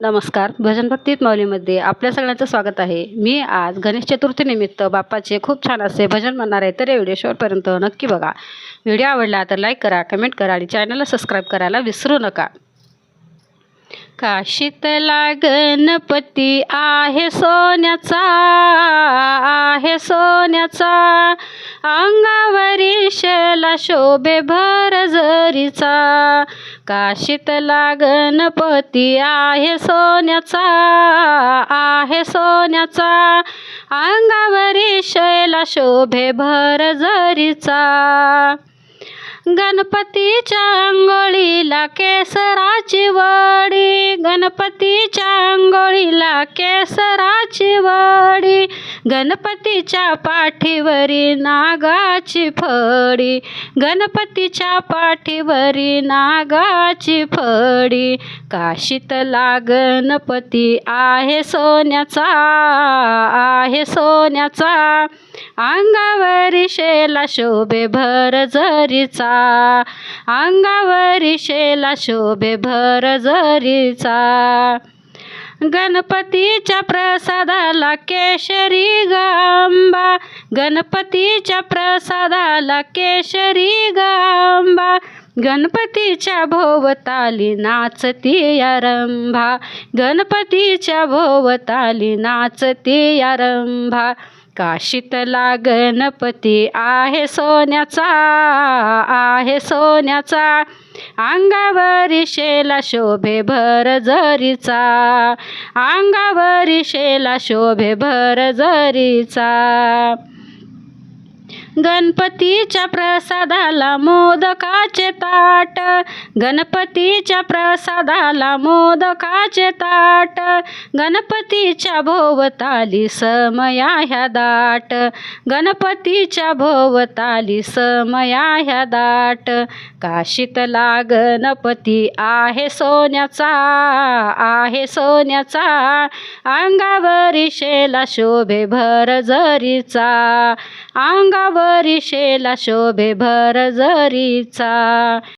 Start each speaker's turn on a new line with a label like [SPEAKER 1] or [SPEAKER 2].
[SPEAKER 1] नमस्कार. भजन भक्तीत माऊलीमध्ये आपल्या सगळ्यांचं स्वागत आहे. मी आज गणेश चतुर्थीनिमित्त बाप्पाचे खूप छान असे भजन म्हणणार आहे तर या व्हिडिओ शेवटपर्यंत नक्की बघा. व्हिडिओ आवडला तर लाईक करा कमेंट करा आणि चॅनलला सबस्क्राईब करायला विसरू नका. काशीतला गणपती आहे सोन्याचा आहे सोन्याचा. अंगावरी शेला शोभे भर जरीचा. काशीतला गणपती आहे सोन्याचा आहे सोन्याचा. अंगावरी शैला शोभे भर जरीचा. गणपतीच्या अंगोळीला केसराची वडी. गणपतीच्या अंघोळीला केसराची वडी गणपतीच्या पाठीवरी नागाची फडी गणपतीच्या पाठीवरी नागाची फडी. काशीतला गणपती आहे सोन्याचा आहे सोन्याचा? अंगावरी शेला शोभे भर जरीचा अंगावरी शेला शोभे भर जरीचा. गणपतीच्या प्रसादाला केशरी गांबा. गणपतीच्या प्रसादाला केशरी गांबा. गणपतीच्या भोवताली नाचती आरंभा. गणपतीच्या भोवताली नाचती आरंभा. काशीतला गणपती आहे सोन्याचा? आहे सोन्याचा. अंगावरी शेला शोभे भर जरीचा. अंगावरी शेला शोभे भर जरीचा. गणपतीच्या प्रसादाला मोदकाचे ताट. गणपतीच्या प्रसादाला मोदकाचे ताट. गणपतीच्या भोवताली समया ह्या दाट. गणपतीच्या भोवताली समया ह्या दाट. काशीतला गणपती आहे सोन्याचा? आहे सोन्याचा. अंगावरी शेला शोभे भर जरीचा. अंगावर शेला शोभे भर जरीचा.